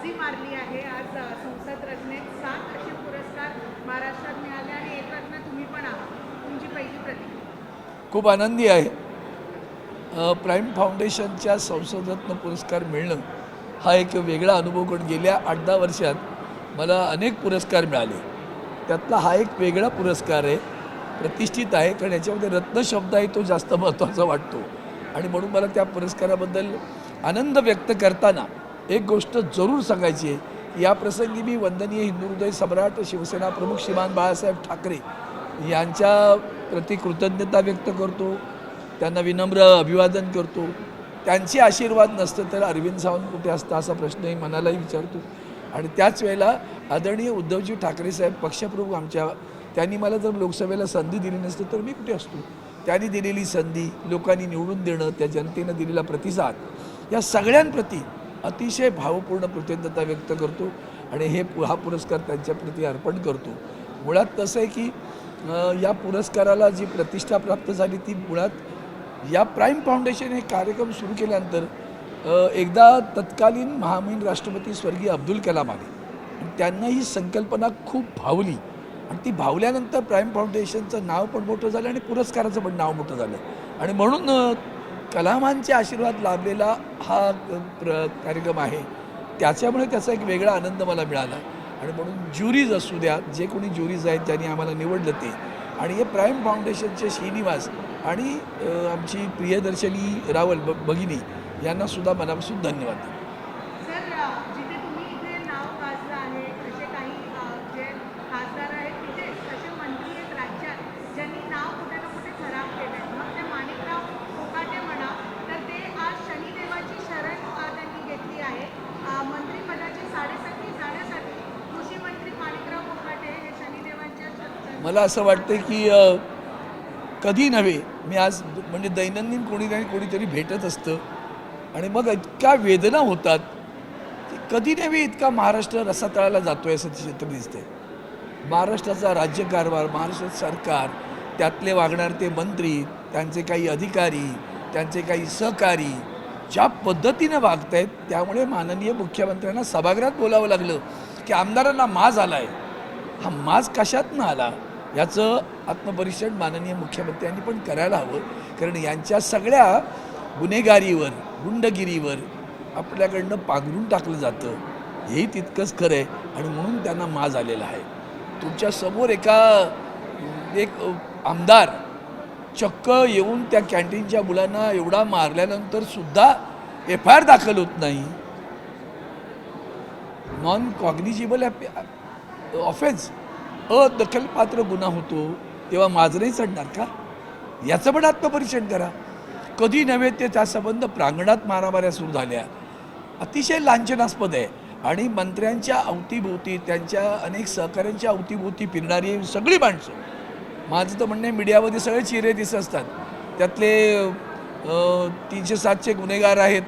बाजी मारली आहे. आज संसद रचनेत सात असे पुरस्कार महाराष्ट्रात मिळाले आणि एक रत्न तुम्ही पण आहात. तुमची पहिली प्रतिक्रिया खूप आनंदी आहे. प्राईम फाउंडेशनच्या संसदरत्न पुरस्कार मिळणं हा एक वेगळा अनुभव करून गेल्या आठ दहा वर्षात मला अनेक पुरस्कार मिळाले. त्यातला हा एक वेगळा पुरस्कार आहे प्रतिष्ठित आहे कारण याच्यामध्ये रत्न शब्द आहे तो जास्त महत्त्वाचा वाटतो. आणि म्हणून मला त्या पुरस्काराबद्दल आनंद व्यक्त करताना एक गोष्ट जरूर सांगायची आहे. या प्रसंगी मी वंदनीय हिंदू हृदय सम्राट शिवसेना प्रमुख श्रीमान बाळासाहेब ठाकरे यांच्या प्रति कृतज्ञता व्यक्त करतो. त्यांना विनम्र अभिवादन करतो. त्यांचे आशीर्वाद नसतं तर अरविंद सावंत कुठे असतं असा प्रश्नही मनालाही विचारतो. आणि त्याच वेळेला आदरणीय उद्धवजी ठाकरे साहेब पक्षप्रमुख आमच्या त्यांनी मला जर लोकसभेला संधी दिली नसती तर मी कुठे असतो? त्यांनी दिलेली संधी लोकांनी निवडून देणं त्या जनतेनं दिलेला प्रतिसाद या सगळ्यांप्रती अतिशय भावपूर्ण कृतज्ञता व्यक्त करतो आणि हे पु- हा पुरस्कार त्यांच्याप्रती अर्पण करतो. मुळात कसं आहे की या पुरस्काराला जी प्रतिष्ठा प्राप्त झाली ती मुळात या प्राईम फाउंडेशन हे कार्यक्रम सुरू केल्यानंतर एकदा तत्कालीन महामहिम राष्ट्रपती स्वर्गीय अब्दुल कलाम आले. त्यांना ही संकल्पना खूप भावली. आणि ती भावल्यानंतर प्राईम फाउंडेशनचं नाव पण मोठं झालं आणि पुरस्काराचं पण नाव मोठं झालं. आणि म्हणून कलामांचे आशीर्वाद लाभलेला हा प्र कार्यक्रम आहे. त्याच्यामुळे त्याचा एक वेगळा आनंद मला मिळाला. आणि म्हणून ज्युरीज असू द्या जे कोणी ज्युरीज आहेत ज्यांनी आम्हाला निवडलं ते. आणि हे प्राईम फाउंडेशनचे श्रीनिवास आणि आमची प्रियदर्शनी रावल ब भगिनी यांनासुद्धा मनापासून धन्यवाद सर अ, जिथे तुम्ही इथे नाव गाजलं आहे असे काही अ, जे खासदार आहेत तिथे असे मंत्री आहेत राज्यात ज्यांनी नाव कुठे ना कुठे खराब केलं आहे मग ते माणिकराव कोकाटे म्हणा तर ते आज शनिदेवाची शरण अ, त्यांनी घेतली आहे अ, मंत्रिपदाची साडेसाती जाण्यासाठी कृषी मंत्री माणिकराव कोकाटे हे शनिदेवांच्या श- मला असं वाटतं की कधी नव्हे. मी आज म्हणजे दैनंदिन कोणी नाही कोणीतरी भेटत असतं. आणि मग इतक्या वेदना होतात की कधी नव्हे इतका महाराष्ट्र रसातळाला जातो आहे असं चित्र दिसतंय. महाराष्ट्राचा राज्यकारभार महाराष्ट्र सरकार त्यातले वागणार ते मंत्री त्यांचे काही अधिकारी त्यांचे काही सहकारी ज्या पद्धतीने वागत आहेत त्यामुळे माननीय मुख्यमंत्र्यांना सभागृहात बोलावं लागलं की आमदारांना माज आला आहे हा माज कशातनं आला? याचं आत्मपरीक्षण माननीय मुख्यमंत्र्यांनी पण करायला हवं. कारण यांच्या सगळ्या गुन्हेगारीवर गुंडगिरीवर आपल्याकडनं पांघरून टाकलं जातं. हेही तितकंच खरं आहे आणि म्हणून त्यांना माज आलेला आहे. तुमच्यासमोर एका एक आमदार चक्क येऊन त्या कॅन्टीनच्या मुलांना एवढा मारल्यानंतर सुद्धा एफ आय आर दाखल होत नाही. नॉन कॉग्निजिबल ऑफेन्स अदखलपात्र गुन्हा होतो तेव्हा माझं चढणार का? याचं पण आत्मपरीक्षण करा. कधी नव्हे ते त्या संबंध प्रांगणात मारामाऱ्या सुरू झाल्या. अतिशय लांछनास्पद आहे. आणि मंत्र्यांच्या अवतीभोवती त्यांच्या अनेक सहकाऱ्यांच्या अवतीभोवती फिरणारी सगळी माणसं माझं तर म्हणणं आहे मीडियामध्ये सगळे चिरे दिसत असतात. त्यातले तीनशे सातशे गुन्हेगार आहेत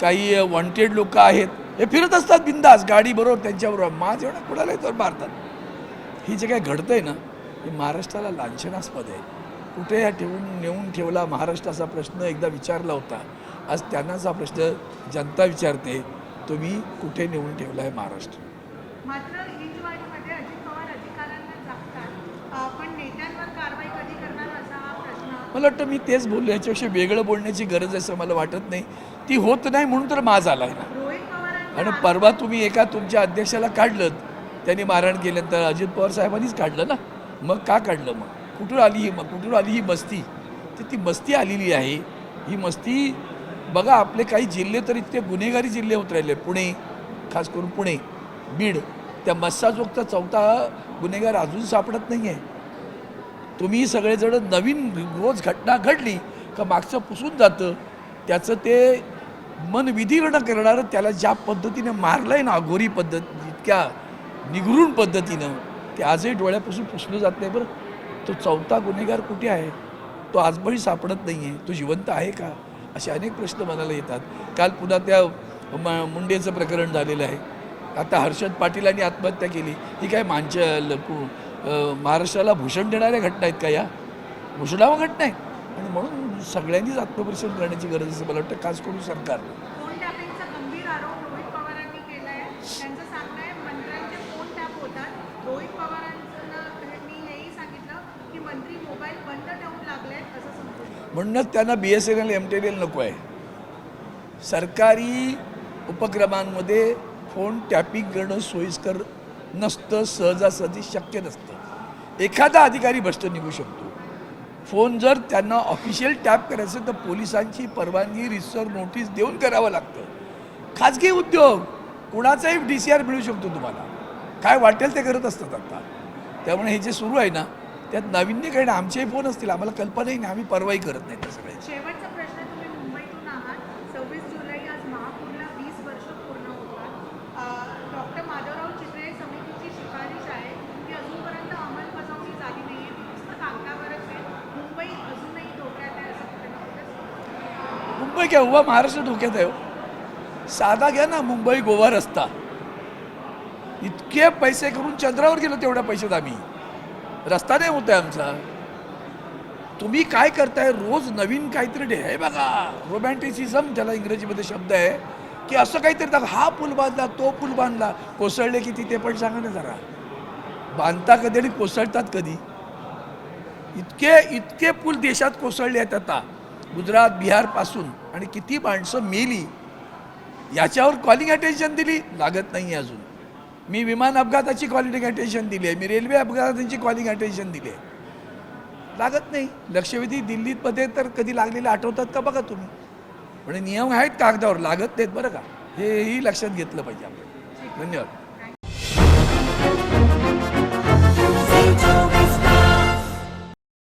काही वॉन्टेड लोक आहेत हे फिरत असतात बिंदास गाडी बरोबर त्यांच्याबरोबर. माझ एवढा कुणालाही तर मारतात. ही जे काय घडतंय ना हे महाराष्ट्राला लांछनास्पद आहे. कुठे ठेवून नेऊन ठेवला महाराष्ट्राचा प्रश्न एकदा विचारला होता. आज त्यांनाच हा प्रश्न जनता विचारते तुम्ही कुठे नेऊन ठेवला आहे महाराष्ट्र मला वाटतं मी तेच बोललो याच्याविषयी वेगळं बोलण्याची गरज आहे असं मला वाटत नाही. ती होत नाही म्हणून तर माज आला आहे ना आणि परवा तुम्ही एका तुमच्या अध्यक्षाला काढलं त्यांनी मारहाण केल्यानंतर अजित पवार साहेबांनीच काढलं ना. मग का काढलं मग? कुठून आली ही मग? कुठून आली ही मस्ती? तर ती मस्ती आलेली आहे. ही मस्ती बघा आपले काही जिल्हे तर इतके गुन्हेगारी जिल्हे होत राहिले पुणे खास करून पुणे बीड. त्या मस्साजोगचा चौथा गुन्हेगार अजून सापडत नाही आहे तुम्ही सगळेजण नवीन रोज घटना घडली का मागचं पुसून जातं? त्याचं ते मन विधीर्ण करणारं त्याला ज्या पद्धतीने मारलं आहे ना अघोरी पद्धत इतक्या निगरून पद्धतीनं ते आजही डोळ्यापासून पुसलं जात नाही बरं. तो चौथा गुन्हेगार कुठे आहे? तो आजबही सापडत नाही आहे तो जिवंत आहे का? असे अनेक प्रश्न मनाला येतात. काल पुन्हा त्या म- मुंडेचं प्रकरण झालेलं आहे. आता हर्षद पाटीलांनी आत्महत्या केली. ही काय मांचल महाराष्ट्राला भूषण देणाऱ्या घटना आहेत का या? भूषणावं घटना आहे आणि म्हणून सगळ्यांनीच आत्मपरिश्रम करण्याची गरज असते मला वाटतं खास करून सरकार म्हणूनच त्यांना B S N L M T N L नको आहे. सरकारी उपक्रमांमध्ये फोन टॅपिंग करणं सोयीस्कर नसतं सहजासहजी शक्य नसतं. एखादा अधिकारी भ्रष्ट निघू शकतो. फोन जर त्यांना ऑफिशियल टॅप करायचं तर पोलिसांची परवानगी रिसर नोटीस देऊन करावं लागतं. खाजगी उद्योग कुणाचाही डी सी आर मिळू शकतो तुम्हाला. काय वाटेल ते करत असतात आता. त्यामुळे हे जे सुरू आहे ना त्यात नाविन्य काही नाही आमचेही फोन असतील आम्हाला कल्पनाही नाही आम्ही परवाही करत नाही त्या सगळ्याची. आहे. मुंबई काय उभा महाराष्ट्र धोक्यात आहे हो. साधा घ्या ना मुंबई गोवा रस्ता. इतके पैसे करून चंद्रावर गेलो तेवढ्या पैशात आम्ही. रस्ता नाही होत आहे आमचा. तुम्ही काय करताय? रोज नवीन काहीतरी डे आहे बघा रोमॅन्टिसिझम ज्याला इंग्रजीमध्ये शब्द आहे की असं काहीतरी दाखव हा पूल बांधला तो पूल बांधला. कोसळले किती ते पण सांगा ना जरा. बांधता कधी आणि कोसळतात कधी? इतके इतके पूल देशात कोसळले आहेत आता. गुजरात बिहारपासून आणि किती माणसं मेली. याच्यावर कॉलिंग अटेन्शन दिली? लागत नाही अजून. मी विमान अपघाताची कॉलिंग अटेन्शन दिली आहे. मी रेल्वे अपघाताची कॉलिंग अटेन्शन दिली आहे. लागत नाही. लक्षवेधी दिल्लीमध्ये तर कधी लागलेले आठवतात का बघा तुम्ही? म्हणजे नियम आहेत कागदावर. लागत नाहीत बरं का? हेही लक्षात घेतलं पाहिजे आपण. धन्यवाद.